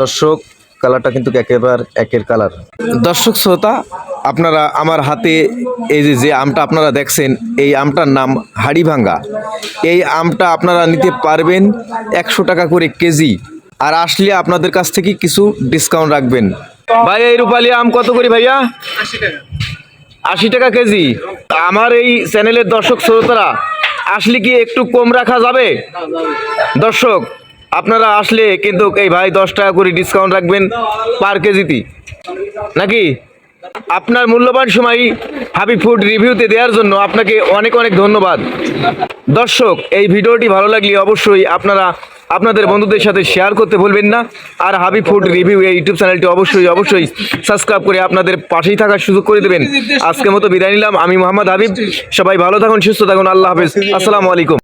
দর্শক কালারটা কিন্তু একেবারে একের কালার। দর্শক শ্রোতা আপনারা আমার হাতে এই যে যে আমটা আপনারা দেখছেন এই আমটার নাম হাড়িভাঙ্গা। এই আমটা আপনারা নিতে পারবেন একশো টাকা করে কেজি। আর আসলে আপনাদের কাছ থেকে কিছু ডিসকাউন্ট রাখবেন। ভাই এই রূপালি আম কত করে ভাইয়া? আশি টাকা। কেজি। আমার এই চ্যানেলের দর্শক শ্রোতারা আসলে কি একটু কম রাখা যাবে? দর্শক আপনারা আসলে কিন্তু এই ভাই দশ টাকা করে ডিসকাউন্ট রাখবেন পার কেজিতে। নাকি? আপনার মূল্যবান সময় হাবি ফুড রিভিউতে দেওয়ার জন্য আপনাকে অনেক অনেক ধন্যবাদ। দর্শক, এই ভিডিওটি ভালো লাগলে অবশ্যই আপনারা আপনাদের বন্ধুদের সাথে শেয়ার করতে ভুলবেন না। আর হাবি ফুড রিভিউ এই ইউটিউব চ্যানেলটি অবশ্যই অবশ্যই সাবস্ক্রাইব করে আপনাদের পাশেই থাকার সুযোগ করে দেবেন। আজকের মতো বিদায় নিলাম। আমি মোহাম্মদ হাবিব। সবাই ভালো থাকুন, সুস্থ থাকুন। আল্লাহ হাফেজ। আসসালামু আলাইকুম।